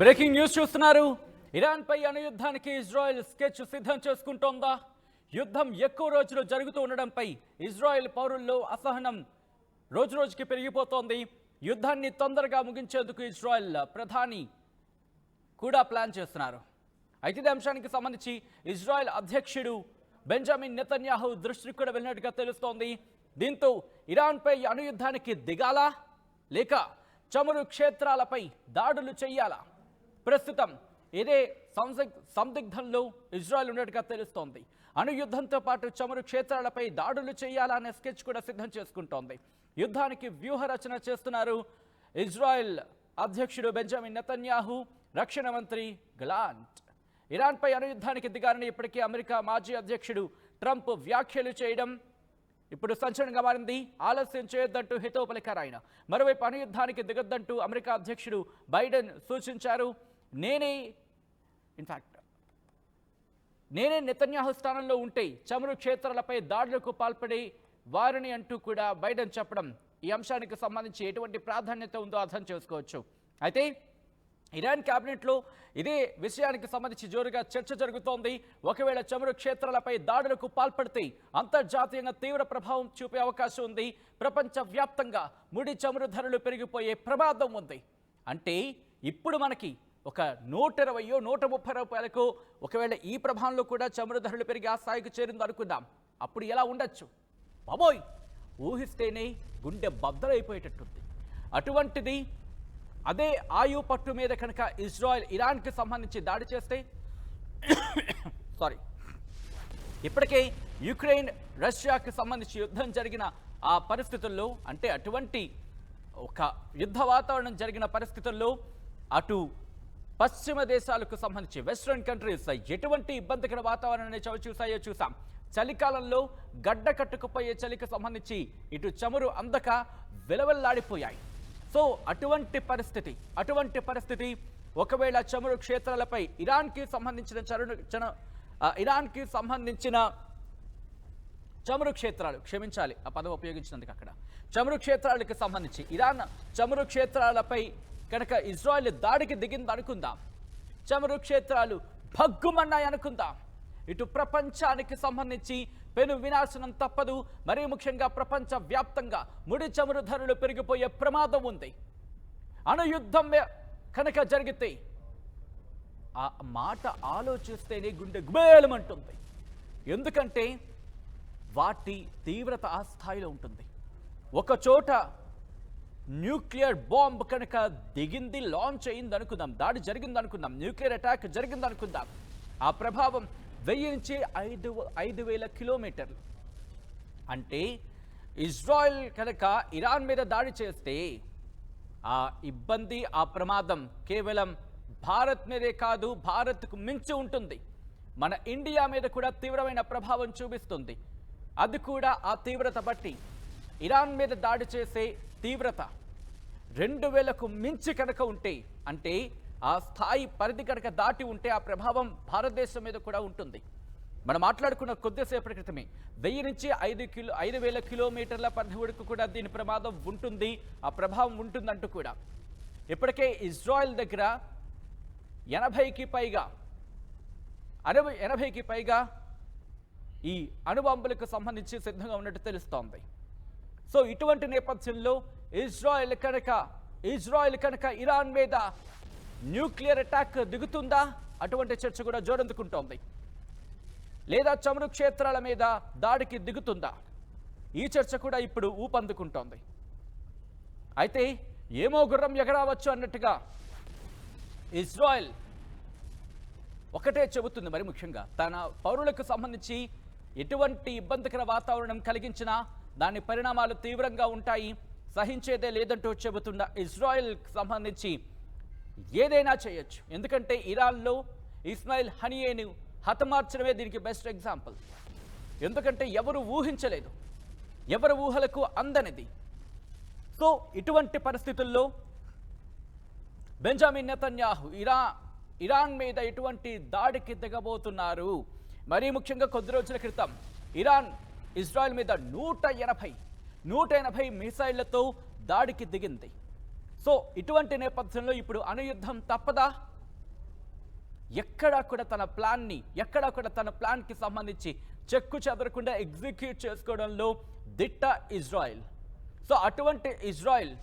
Breaking news చూస్తున్నారు. ఇరాన్పై అణుయుద్ధానికి Israel sketch సిద్ధం చేసుకుంటోందా? యుద్ధం ఎక్కువ రోజులు జరుగుతూ ఉండడంపై ఇజ్రాయెల్ పౌరుల్లో అసహనం రోజు రోజుకి పెరిగిపోతోంది. యుద్ధాన్ని తొందరగా ముగించేందుకు ఇజ్రాయెల్ ప్రధాని కూడా ప్లాన్ చేస్తున్నారు. అయితే అంశానికి సంబంధించి ఇజ్రాయెల్ అధ్యక్షుడు బెంజమిన్ నెతన్యాహు దృష్టికి కూడా వెళ్ళినట్టుగా తెలుస్తోంది. దీంతో ఇరాన్పై అణుయుద్ధానికి దిగాలా? లేక చమురు క్షేత్రాలపై దాడులు చెయ్యాలా ప్రస్తుతం ఇదే సందిగ్ సందిగ్ధంలో ఇజ్రాయెల్ ఉన్నట్టుగా తెలుస్తోంది. అణుయుద్ధంతో పాటు చమురు క్షేత్రాలపై దాడులు చేయాలనే స్కెచ్ కూడా సిద్ధం చేసుకుంటోంది. యుద్ధానికి వ్యూహ రచన చేస్తున్నారు ఇజ్రాయెల్ అధ్యక్షుడు బెంజమిన్ నెతన్యాహు రక్షణ మంత్రి గ్లాంట్. ఇరాన్పై అణుయుద్ధానికి దిగారని ఇప్పటికే అమెరికా మాజీ అధ్యక్షుడు ట్రంప్ వ్యాఖ్యలు చేయడం ఇప్పుడు సంచలనంగా మారింది. ఆలస్యం చేయొద్దంటూ హితవు పలికారు ఆయన. మరోవైపు అణుయుద్ధానికి దిగొద్దంటూ అమెరికా అధ్యక్షుడు బైడెన్ సూచించారు. నేనే ఇన్ఫాక్ట్ నేనే నెతన్యాహు స్థానంలో ఉంటే చమురు క్షేత్రాలపై దాడులకు పాల్పడే వారిని అంటూ కూడా బైడెన్ చెప్పడం ఈ అంశానికి సంబంధించి ఎటువంటి ప్రాధాన్యత ఉందో అర్థం చేసుకోవచ్చు. అయితే ఇరాన్ క్యాబినెట్లో ఇదే విషయానికి సంబంధించి జోరుగా చర్చ జరుగుతోంది. ఒకవేళ చమురు క్షేత్రాలపై దాడులకు పాల్పడితే అంతర్జాతీయంగా తీవ్ర ప్రభావం చూపే అవకాశం ఉంది. ప్రపంచ వ్యాప్తంగా ముడి చమురు ధరలు పెరిగిపోయే ప్రమాదం ఉంది. అంటే ఇప్పుడు మనకి ఒక నూట ఇరవయో నూట ముప్పై రూపాయలకు ఒకవేళ ఈ ప్రభావంలో కూడా చమురు ధరలు పెరిగి ఆ స్థాయికి చేరింది అనుకుందాం. అప్పుడు ఎలా ఉండొచ్చు? బాబోయ్! ఊహిస్తేనే గుండె బద్దలైపోయేటట్టుంది. అటువంటిది అదే ఆయు పట్టు మీద కనుక ఇజ్రాయెల్ ఇరాన్కి సంబంధించి దాడి చేస్తే సారీ ఇప్పటికే యుక్రెయిన్ రష్యాకి సంబంధించి యుద్ధం జరిగిన ఆ పరిస్థితుల్లో అంటే అటువంటి ఒక యుద్ధ వాతావరణం జరిగిన పరిస్థితుల్లో అటు పశ్చిమ దేశాలకు సంబంధించి వెస్ట్రన్ కంట్రీస్ ఎటువంటి ఇబ్బందికర వాతావరణాన్ని చవి చూసాయో చూసాం. చలికాలంలో గడ్డ కట్టుకుపోయే చలికి సంబంధించి ఇటు చమురు అందక విలవల్లాడిపోయాయి. సో అటువంటి పరిస్థితి అటువంటి పరిస్థితి ఒకవేళ చమురు క్షేత్రాలపై ఇరాన్కి సంబంధించిన చరుడు చన ఇరాన్కి సంబంధించిన చమురు క్షేత్రాలు క్షమించాలి ఆ పదం ఉపయోగించినందుకు అక్కడ. చమురు క్షేత్రాలకు సంబంధించి ఇరాన్ చమురు క్షేత్రాలపై కనుక ఇజ్రాయెల్ దాడికి దిగింది అనుకుందాం. చమురు క్షేత్రాలు భగ్గుమన్నాయి అనుకుందాం ఇటు ప్రపంచానికి సంబంధించి పెను వినాశనం తప్పదు. మరీ ముఖ్యంగా ప్రపంచ వ్యాప్తంగా ముడి చమురు ధరలు పెరిగిపోయే ప్రమాదం ఉంది. అణుయుద్ధం కనుక జరిగితే ఆ మాట ఆలోచిస్తేనే గుండె గుబేలమంటుంది ఎందుకంటే వాటి తీవ్రత ఆ స్థాయిలో ఉంటుంది. ఒక చోట న్యూక్లియర్ బాంబ్ కనుక దిగింది లాంచ్ అయింది అనుకుందాం దాడి జరిగింది అనుకుందాం న్యూక్లియర్ అటాక్ జరిగింది అనుకుందాం ఆ ప్రభావం వెయ్యి నుంచి ఐదు ఐదు వేల కిలోమీటర్లు. అంటే ఇజ్రాయెల్ కనుక ఇరాన్ మీద దాడి చేస్తే ఆ ఇబ్బంది ఆ ప్రమాదం కేవలం భారత్ మీదే కాదు భారత్కు మించి ఉంటుంది. మన ఇండియా మీద కూడా తీవ్రమైన ప్రభావం చూపిస్తుంది. అది కూడా ఆ తీవ్రత బట్టి. ఇరాన్ మీద దాడి చేసే తీవ్రత రెండు వేలకు మించి కనుక ఉంటే అంటే ఆ స్థాయి పరిధి కనుక దాటి ఉంటే ఆ ప్రభావం భారతదేశం మీద కూడా ఉంటుంది. మనం మాట్లాడుకున్న కొద్దిసేపటి క్రితమే వెయ్యి నుంచి ఐదు కిలో ఐదు వేల కిలోమీటర్ల పరిధి వరకు కూడా దీని ప్రమాదం ఉంటుంది ఆ ప్రభావం ఉంటుందంటూ కూడా. ఇప్పటికే ఇజ్రాయెల్ దగ్గర ఎనభైకి పైగా అరవై ఎనభైకి పైగా ఈ అణుబాంబులకు సంబంధించి సిద్ధంగా ఉన్నట్టు తెలుస్తోంది. సో ఇటువంటి నేపథ్యంలో ఇజ్రాయెల్ కనుక ఇజ్రాయెల్ కనుక ఇరాన్ మీద న్యూక్లియర్ అటాక్ దిగుతుందా? అటువంటి చర్చ కూడా జోరందుకుంటోంది. లేదా చమురు క్షేత్రాల మీద దాడికి దిగుతుందా? ఈ చర్చ కూడా ఇప్పుడు ఊపందుకుంటోంది. అయితే ఏమో గుర్రం ఎగరావచ్చు అన్నట్టుగా ఇజ్రాయెల్ ఒకటే చెబుతుంది మరి ముఖ్యంగా. తన పౌరులకు సంబంధించి ఎటువంటి ఇబ్బందికర వాతావరణం కలిగించినా దాని పరిణామాలు తీవ్రంగా ఉంటాయి. సహించేదే లేదంటూ చెబుతున్న ఇజ్రాయెల్కి సంబంధించి ఏదైనా చేయొచ్చు. ఎందుకంటే ఇరాన్లో ఇస్మాయిల్ హనియేను హతమార్చడమే దీనికి బెస్ట్ ఎగ్జాంపుల్ ఎందుకంటే ఎవరు ఊహించలేదు. ఎవరి ఊహలకు అందనిది. సో ఇటువంటి పరిస్థితుల్లో బెంజామిన్ నెతన్యాహు ఇరా ఇరాన్ మీద ఎటువంటి దాడికి దిగబోతున్నారు మరీ ముఖ్యంగా కొద్ది రోజుల క్రితం ఇరాన్ ఇజ్రాయెల్ మీద నూట ఎనభై నూట ఎనభై మిసైళ్ళతో దాడికి దిగింది. సో ఇటువంటి నేపథ్యంలో ఇప్పుడు అనుయుద్ధం తప్పదా? ఎక్కడా కూడా తన ప్లాన్ని ఎక్కడా కూడా తన ప్లాన్కి సంబంధించి చెక్కు చెదరకుండా ఎగ్జిక్యూట్ చేసుకోవడంలో దిట్ట ఇజ్రాయెల్. సో అటువంటి ఇజ్రాయెల్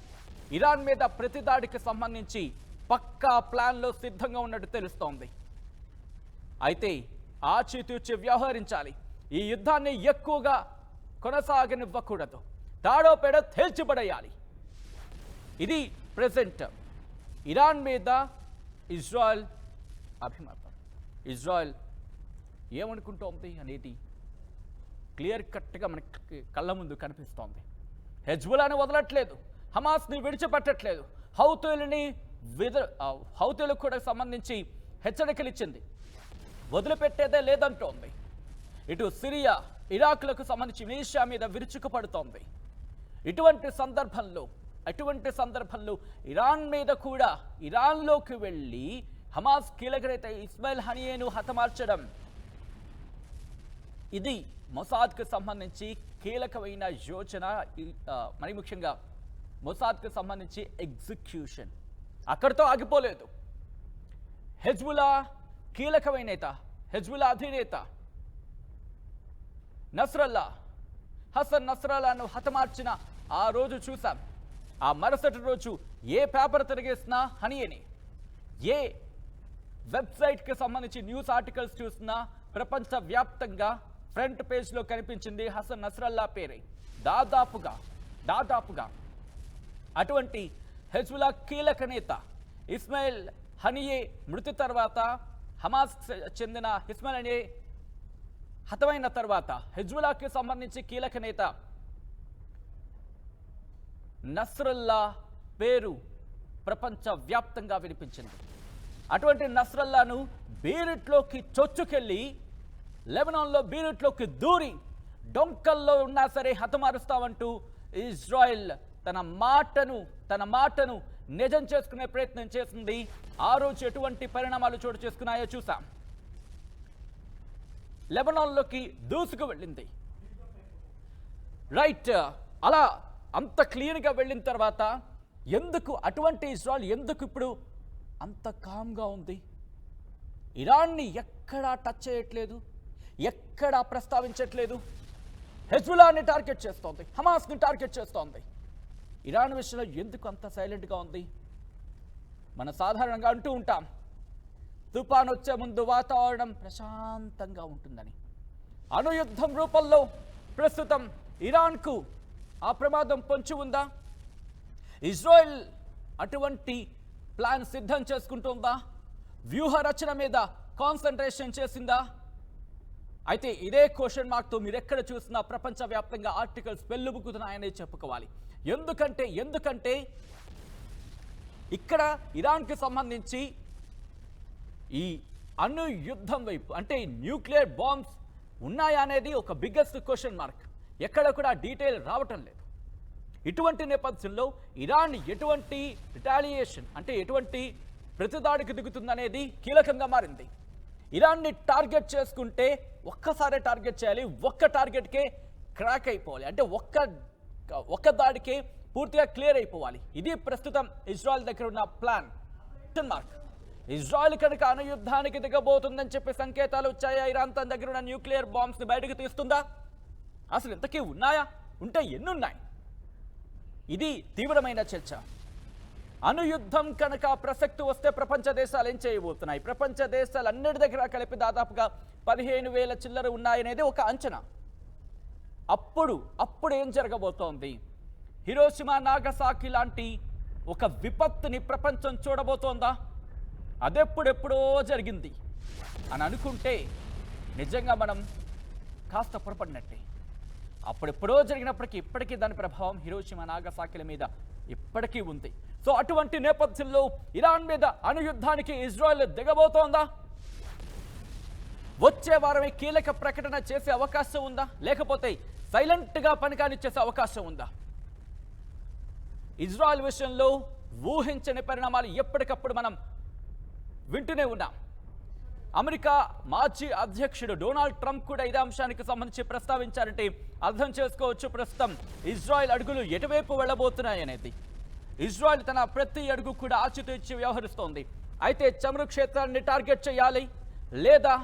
ఇరాన్ మీద ప్రతిదాడికి సంబంధించి పక్కా ప్లాన్లో సిద్ధంగా ఉన్నట్టు తెలుస్తోంది. అయితే ఆచితూచి వ్యవహరించాలి. ఈ యుద్ధాన్ని ఎక్కువగా కొనసాగనివ్వకూడదు. తాడో పేడ తేల్చిపడేయాలి. ఇది ప్రెసెంట్ ఇరాన్ మీద ఇజ్రాయెల్ అభిమతం ఇజ్రాయెల్ ఏమనుకుంటోంది అనేది క్లియర్ కట్గా మనకి కళ్ళ ముందు కనిపిస్తోంది. హెజ్బులాని వదలట్లేదు. హమాస్ని విడిచిపెట్టట్లేదు. హౌతులని విద హౌతులకు కూడా సంబంధించి హెచ్చరికలు ఇచ్చింది. వదిలిపెట్టేదే లేదంటోంది. ఇటు సిరియా ఇరాక్లకు సంబంధించి మిలీషియా మీద విరుచుకుపడుతోంది. ఇటువంటి సందర్భంలో అటువంటి సందర్భంలో ఇరాన్ మీద కూడా ఇరాన్లోకి వెళ్ళి హమాస్ కీలకరైతే ఇస్మాయిల్ హనియేను హతమార్చడం. ఇది మొసాద్కు సంబంధించి కీలకమైన యోచన మరి ముఖ్యంగా మొసాద్కు సంబంధించి ఎగ్జిక్యూషన్. అక్కడితో ఆగిపోలేదు. హెజ్బులా కీలకమైన నేత హెజ్బులా అధినేత నస్రల్లా హసన్ నస్రల్లాను హతమార్చిన ఆ రోజు చూసాం ఆ మరుసటి రోజు ఏ పేపర్ తిరిగేసినా హనీయని. ఏ వెబ్సైట్కి సంబంధించి న్యూస్ ఆర్టికల్స్ చూసినా ప్రపంచ వ్యాప్తంగా ఫ్రంట్ పేజ్లో కనిపించింది హసన్ నస్రల్లా పేరే. దాదాపుగా దాదాపుగా అటువంటి హెజ్బులా కీలక నేత ఇస్మాయిల్ హనియే మృతి తర్వాత హమాస్ చెందిన ఇస్మాయిల్ హనియే హతమైన తర్వాత హెజ్బులాకి సంబంధించి కీలక నేత నస్రల్లా పేరు ప్రపంచవ్యాప్తంగా వినిపించింది. అటువంటి నస్రల్లాను బీరుట్లోకి చొచ్చుకెళ్ళి లెబనాన్లో బీరుట్లోకి దూరి డొంకల్లో ఉన్నా సరే హతమారుస్తామంటూ ఇజ్రాయెల్ తన మాటను తన మాటను నిజం చేసుకునే ప్రయత్నం చేసింది. ఆ రోజు ఎటువంటి పరిణామాలు చోటు చేసుకున్నాయో చూసాం. లెబనాన్లోకి దూసుకు వెళ్ళింది రైట్ అలా అంత క్లీన్గా వెళ్ళిన తర్వాత ఎందుకు అటువంటి ఇజ్రాయల్ ఎందుకు ఇప్పుడు అంత కామ్గా ఉంది? ఇరాన్ని ఎక్కడా టచ్ చేయట్లేదు? ఎక్కడా ప్రస్తావించట్లేదు? హెజ్బులాన్ని టార్గెట్ చేస్తోంది హమాస్ని టార్గెట్ చేస్తోంది. ఇరాన్ విషయంలో ఎందుకు అంత సైలెంట్గా ఉంది? మనం సాధారణంగా అంటూ ఉంటాం తుఫాన్ వచ్చే ముందు వాతావరణం ప్రశాంతంగా ఉంటుందని. అణుయుద్ధం రూపంలో ప్రస్తుతం ఇరాన్కు ఆ ప్రమాదం పొంచి ఉందా? ఇజ్రాయెల్ అటువంటి ప్లాన్ సిద్ధం చేసుకుంటుందా? వ్యూహ రచన మీద కాన్సన్ట్రేషన్ చేసిందా? అయితే ఇదే క్వశ్చన్ మార్క్తో మీరు ఎక్కడ చూసినా ప్రపంచవ్యాప్తంగా ఆర్టికల్స్ పెళ్ళుబుకుతున్నాయనే చెప్పుకోవాలి. ఎందుకంటే ఎందుకంటే ఇక్కడ ఇరాన్కి సంబంధించి ఈ అణు యుద్ధం వైపు అంటే న్యూక్లియర్ బాంబ్స్ ఉన్నాయా అనేది ఒక బిగ్గెస్ట్ క్వశ్చన్ మార్క్ ఎక్కడ కూడా డీటెయిల్ రావటం లేదు. ఇటువంటి నేపథ్యంలో ఇరాన్ ఎటువంటి రిటాలియేషన్ అంటే ఎటువంటి ప్రతిదాడికి దిగుతుందనేది కీలకంగా మారింది. ఇరాన్ని టార్గెట్ చేసుకుంటే ఒక్కసారే టార్గెట్ చేయాలి ఒక్క టార్గెట్కే క్రాక్ అయిపోవాలి. అంటే ఒక్క ఒక్క దాడికే పూర్తిగా క్లియర్ అయిపోవాలి. ఇది ప్రస్తుతం ఇజ్రాయెల్ దగ్గర ఉన్న ప్లాన్. మార్క్ ఇజ్రాయెల్ కనుక అణుయుద్ధానికి దిగబోతుందని చెప్పి సంకేతాలు వచ్చాయా? ఇరాన్ తన దగ్గర ఉన్న న్యూక్లియర్ బాంబ్స్ని బయటకు తీస్తుందా? అసలు ఇంతకీ ఉన్నాయా? ఉంటే ఎన్నున్నాయి? ఇది తీవ్రమైన చర్చ. అనుయుద్ధం కనుక ప్రసక్తి వస్తే ప్రపంచ దేశాలు ఏం చేయబోతున్నాయి? ప్రపంచ దేశాలు అన్నిటి దగ్గర కలిపి దాదాపుగా పదిహేను వేల చిల్లర ఉన్నాయనేది ఒక అంచనా. అప్పుడు అప్పుడు ఏం జరగబోతోంది? హిరోషిమా నాగసాకి లాంటి ఒక విపత్తుని ప్రపంచం చూడబోతోందా? అదెప్పుడెప్పుడో జరిగింది. అని అనుకుంటే నిజంగా మనం కాస్త పొరపడినట్టే. అప్పుడెప్పుడో జరిగినప్పటికీ ఇప్పటికీ దాని ప్రభావం హిరోషిమ నాగసాకిల మీద ఇప్పటికీ ఉంది. సో అటువంటి నేపథ్యంలో ఇరాన్ మీద అణుయుద్ధానికి ఇజ్రాయెల్ దిగబోతోందా? వచ్చే వారమే కీలక ప్రకటన చేసే అవకాశం ఉందా? లేకపోతే సైలెంట్గా పనికానిచ్చేసే అవకాశం ఉందా? ఇజ్రాయెల్ విషయంలో ఊహించని పరిణామాలు ఎప్పటికప్పుడు మనం వింటూనే ఉన్నాం. అమెరికా మాజీ అధ్యక్షుడు డొనాల్డ్ ట్రంప్ కూడా ఇదే అంశానికి సంబంధించి ప్రస్తావించారంటే అర్థం చేసుకోవచ్చు. ప్రస్తుతం ఇజ్రాయెల్ అడుగులు ఎటువైపు వెళ్ళబోతున్నాయనేది ఇజ్రాయెల్ తన ప్రతి అడుగు కూడా ఆచితూచి వ్యవహరిస్తోంది. అయితే చమురు క్షేత్రాన్ని టార్గెట్ చేయాలి లేదా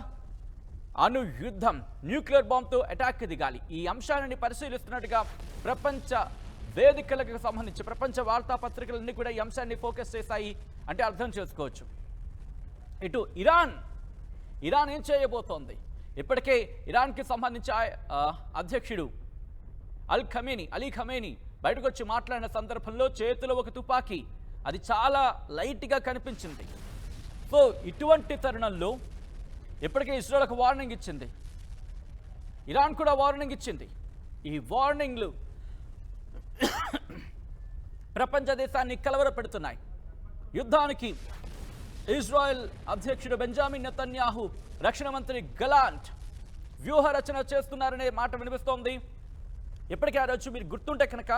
అణు యుద్ధం న్యూక్లియర్ బాంబ్తో అటాక్ దిగాలి? ఈ అంశాన్ని పరిశీలిస్తున్నట్టుగా ప్రపంచ వేదికలకు సంబంధించి ప్రపంచ వార్తాపత్రికలన్నీ కూడా ఈ అంశాన్ని ఫోకస్ చేశాయి అంటే అర్థం చేసుకోవచ్చు. ఇటు ఇరాన్ ఇరాన్ ఏం చేయబోతోంది? ఇప్పటికే ఇరాన్కి సంబంధించి అధ్యక్షుడు అల్ ఖమేని అలీ ఖమేని బయటకు వచ్చి మాట్లాడిన సందర్భంలో చేతిలో ఒక తుపాకీ. అది చాలా లైట్గా కనిపించింది. సో ఇటువంటి తరుణంలో ఇప్పటికే ఇస్రోలకు ఒక వార్నింగ్ ఇచ్చింది. ఇరాన్ కూడా వార్నింగ్ ఇచ్చింది. ఈ వార్నింగ్లు ప్రపంచ దేశాన్ని కలవరపెడుతున్నాయి. యుద్ధానికి ఇజ్రాయెల్ అధ్యక్షుడు బెంజామిన్ నెతన్యాహు రక్షణ మంత్రి గలాంట్ వ్యూహ రచన చేస్తున్నారనే మాట వినిపిస్తోంది. ఇప్పటికే ఆ రోజు మీరు గుర్తుంటే కనుక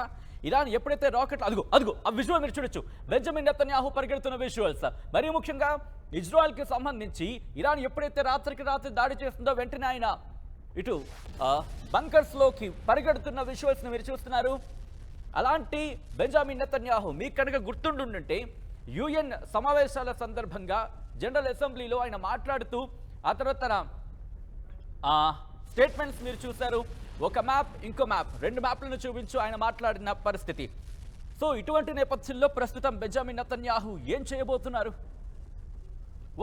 ఇరాన్ ఎప్పుడైతే రాకెట్లు అదుగు అదుగు ఆ విజువల్ మీరు చూడొచ్చు. బెంజమిన్ నెతన్యాహు పరిగెడుతున్న విజువల్స్ మరీ ముఖ్యంగా ఇజ్రాయెల్కి సంబంధించి ఇరాన్ ఎప్పుడైతే రాత్రికి రాత్రి దాడి చేస్తుందో వెంటనే ఆయన ఇటు బంకర్స్లోకి పరిగెడుతున్న విజువల్స్ని మీరు చూస్తున్నారు. అలాంటి బెంజామిన్ నెతన్యాహు మీకు కనుక గుర్తుండుంటే యుఎన్ సమావేశాల సందర్భంగా జనరల్ అసెంబ్లీలో ఆయన మాట్లాడుతూ ఆ తర్వాత తన ఆ స్టేట్మెంట్స్ మీరు చూశారు. ఒక మ్యాప్ ఇంకో మ్యాప్ రెండు మ్యాప్లను చూపించు ఆయన మాట్లాడిన పరిస్థితి. సో ఇటువంటి నేపథ్యంలో ప్రస్తుతం బెంజామిన్ నతన్యాహు ఏం చేయబోతున్నారు?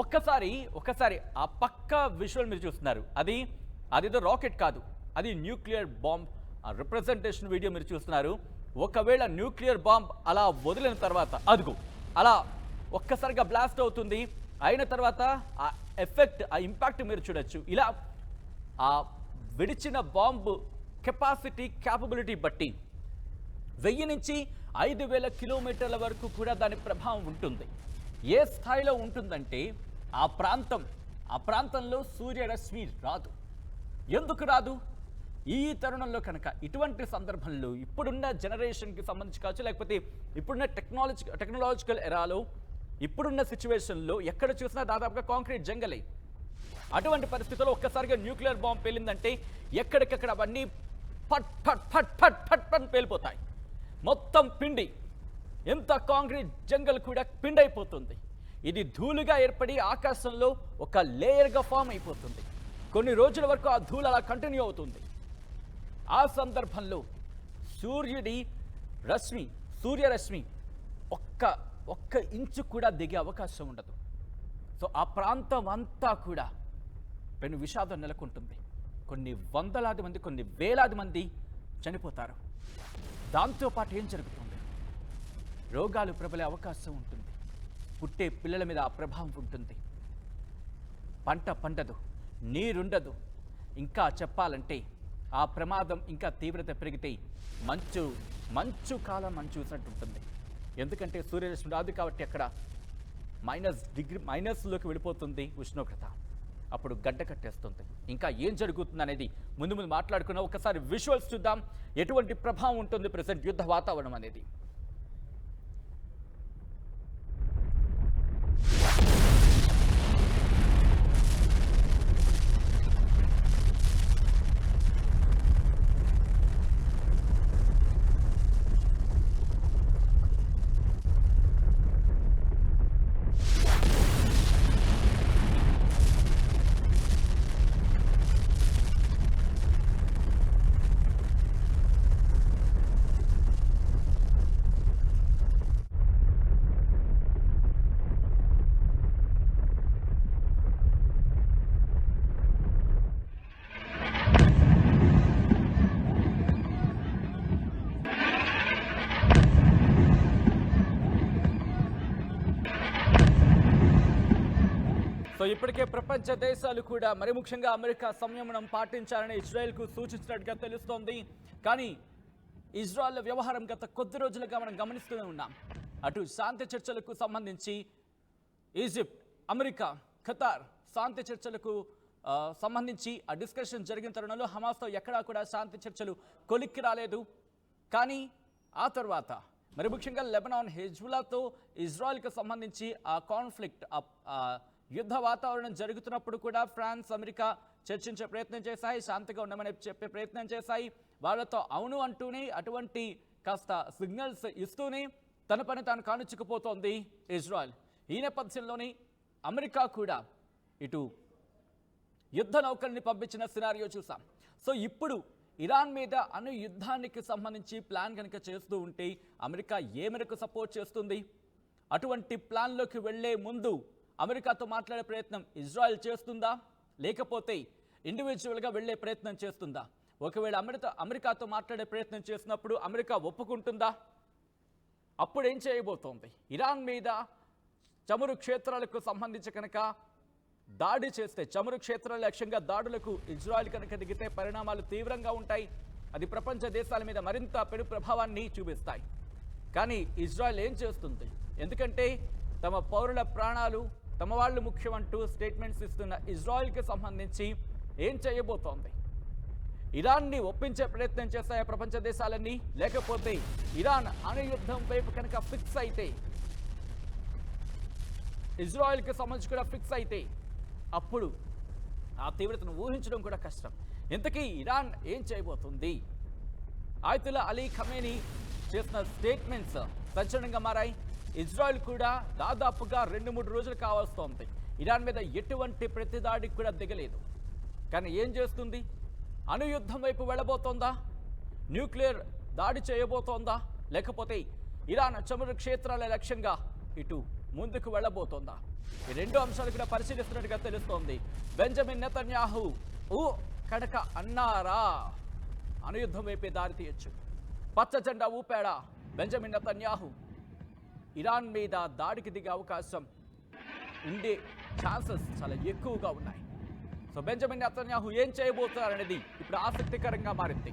ఒక్కసారి ఒక్కసారి ఆ పక్క విజువల్ మీరు చూస్తున్నారు. అది అదేదో రాకెట్ కాదు. అది న్యూక్లియర్ బాంబ్ రిప్రజెంటేషన్ వీడియో మీరు చూస్తున్నారు. ఒకవేళ న్యూక్లియర్ బాంబ్ అలా వదిలిన తర్వాత అదుగు అలా ఒక్కసారిగా బ్లాస్ట్ అవుతుంది. అయిన తర్వాత ఆ ఎఫెక్ట్ ఆ ఇంపాక్ట్ మీరు చూడొచ్చు. ఇలా ఆ విడిచిన బాంబు కెపాసిటీ క్యాపబిలిటీ బట్టి వెయ్యి నుంచి ఐదు వేల కిలోమీటర్ల వరకు కూడా దాని ప్రభావం ఉంటుంది. ఏ స్థాయిలో ఉంటుందంటే ఆ ప్రాంతం ఆ ప్రాంతంలో సూర్యరశ్మి రాదు. ఎందుకు రాదు? ఈ తరుణంలో కనుక ఇటువంటి సందర్భంలో ఇప్పుడున్న జనరేషన్కి సంబంధించి కావచ్చు లేకపోతే ఇప్పుడున్న టెక్నాలజీ టెక్నాలజికల్ ఎరాలో ఇప్పుడున్న సిచ్యువేషన్లో ఎక్కడ చూసినా దాదాపుగా కాంక్రీట్ జంగలే. అటువంటి పరిస్థితుల్లో ఒక్కసారిగా న్యూక్లియర్ బాంబ్ పేలిందంటే ఎక్కడికక్కడ అవన్నీ ఫట్ ఫట్ ఫట్ ఫట్ ఫట్ ఫట్ పేలిపోతాయి. మొత్తం పిండి ఎంత కాంక్రీట్ జంగల్ కూడా పిండి అయిపోతుంది ఇది ధూళిగా ఏర్పడి ఆకాశంలో ఒక లేయర్గా ఫామ్ అయిపోతుంది. కొన్ని రోజుల వరకు ఆ ధూళి అలా కంటిన్యూ అవుతుంది. ఆ సందర్భంలో సూర్యుడి రశ్మి సూర్యరశ్మి ఒక్క ఒక్క ఇంచు కూడా దిగే అవకాశం ఉండదు. సో ఆ ప్రాంతం అంతా కూడా పెను విషాదం నెలకొంటుంది. కొన్ని వందలాది మంది కొన్ని వేలాది మంది చనిపోతారు. దాంతోపాటు ఏం జరుగుతుంది? రోగాలు ప్రబలే అవకాశం ఉంటుంది. పుట్టే పిల్లల మీద ఆ ప్రభావం ఉంటుంది. పంట పండదు నీరుండదు. ఇంకా చెప్పాలంటే ఆ ప్రమాదం ఇంకా తీవ్రత పెరిగితే మంచు మంచు కాలం మంచు చూసినట్టు ఉంటుంది. ఎందుకంటే సూర్యరశ్మి రాదు కాబట్టి అక్కడ మైనస్ డిగ్రీ మైనస్లోకి వెళ్ళిపోతుంది ఉష్ణోగ్రత. అప్పుడు గడ్డ కట్టేస్తుంది. ఇంకా ఏం జరుగుతుంది అనేది ముందు ముందు మాట్లాడుకున్న ఒకసారి విజువల్స్ చూద్దాం. ఎటువంటి ప్రభావం ఉంటుంది ప్రజెంట్ యుద్ధ వాతావరణం అనేది? సో ఇప్పటికే ప్రపంచ దేశాలు కూడా మరి ముఖ్యంగా అమెరికా సంయమనం పాటించాలని ఇజ్రాయెల్కు సూచించినట్టుగా తెలుస్తోంది. కానీ ఇజ్రాయెల్ వ్యవహారం గత కొద్ది రోజులుగా మనం గమనిస్తూనే ఉన్నాం. అటు శాంతి చర్చలకు సంబంధించి ఈజిప్ట్ అమెరికా ఖతార్ శాంతి చర్చలకు సంబంధించి ఆ డిస్కషన్ జరిగిన తరుణంలో హమాస్తో ఎక్కడా కూడా శాంతి చర్చలు కొలిక్కి రాలేదు. కానీ ఆ తర్వాత మరి ముఖ్యంగా లెబనాన్ హెజ్బులాతో ఇజ్రాయెల్కి సంబంధించి ఆ కాన్ఫ్లిక్ట్ యుద్ధ వాతావరణం జరుగుతున్నప్పుడు కూడా ఫ్రాన్స్ అమెరికా చర్చించే ప్రయత్నం చేశాయి శాంతిగా ఉండమని చెప్పే ప్రయత్నం చేశాయి. వాళ్ళతో అవును అంటూనే అటువంటి కాస్త సిగ్నల్స్ ఇస్తూనే తన పని తాను కానుచుకుపోతోంది ఇజ్రాయెల్. ఈ నేపథ్యంలోని అమెరికా కూడా ఇటు యుద్ధ నౌకల్ని పంపించిన సినారియో చూసాం. సో ఇప్పుడు ఇరాన్ మీద అణు యుద్ధానికి సంబంధించి ప్లాన్ కనుక చేస్తూ ఉంటే అమెరికా ఏ మేరకు సపోర్ట్ చేస్తుంది? అటువంటి ప్లాన్లోకి వెళ్ళే ముందు అమెరికాతో మాట్లాడే ప్రయత్నం ఇజ్రాయెల్ చేస్తుందా? లేకపోతే ఇండివిజువల్గా వెళ్ళే ప్రయత్నం చేస్తుందా? ఒకవేళ అమెరికా అమెరికాతో మాట్లాడే ప్రయత్నం చేసినప్పుడు అమెరికా ఒప్పుకుంటుందా? అప్పుడు ఏం చేయబోతోంది? ఇరాన్ మీద చమురు క్షేత్రాలకు సంబంధించి కనుక దాడి చేస్తే చమురు క్షేత్రాల లక్ష్యంగా దాడులకు ఇజ్రాయెల్ కనుక దిగితే పరిణామాలు తీవ్రంగా ఉంటాయి. అది ప్రపంచ దేశాల మీద మరింత పెను ప్రభావాన్ని చూపిస్తాయి. కానీ ఇజ్రాయెల్ ఏం చేస్తుంది? ఎందుకంటే తమ పౌరుల ప్రాణాలు తమ వాళ్ళు ముఖ్యమంటూ స్టేట్మెంట్స్ ఇస్తున్న ఇజ్రాయెల్కి సంబంధించి ఏం చేయబోతోంది? ఇరాన్ని ఒప్పించే ప్రయత్నం చేస్తాయా ప్రపంచ దేశాలన్నీ? లేకపోతే ఇరాన్ అణుయుద్ధం వైపు కనుక ఫిక్స్ అయితే ఇజ్రాయెల్కి సంబంధించి కూడా ఫిక్స్ అయితే అప్పుడు ఆ తీవ్రతను ఊహించడం కూడా కష్టం. ఇంతకీ ఇరాన్ ఏం చేయబోతుంది? ఆయుతుల అలీ ఖమేని చేసిన స్టేట్మెంట్స్ సంచలనంగా మారాయి. ఇజ్రాయెల్ కూడా దాదాపుగా రెండు మూడు రోజులు కావాల్సి ఇరాన్ మీద ఎటువంటి ప్రతిదాడికి కూడా దిగలేదు. కానీ ఏం చేస్తుంది? అణుయుద్ధం వైపు వెళ్ళబోతోందా? న్యూక్లియర్ దాడి చేయబోతోందా? లేకపోతే ఇరాన్ చమురు క్షేత్రాల లక్ష్యంగా ఇటు ముందుకు వెళ్ళబోతోందా? ఈ రెండు అంశాలు కూడా పరిశీలిస్తున్నట్టుగా తెలుస్తోంది. బెంజమిన్ నెతన్యాహు ఊ కనుక అన్నారా? అణుయుద్ధం వైపే దారి తీయచ్చు. పచ్చ జెండా ఊపాడా బెంజమిన్ నెతన్యాహు? ఇరాన్ మీద దాడికి దిగే అవకాశం ఉండే ఛాన్సెస్ చాలా ఎక్కువగా ఉన్నాయి. సో బెంజమిన్ అతన్యాహు ఏం చేయబోతున్నారనేది ఇప్పుడు ఆసక్తికరంగా మారింది.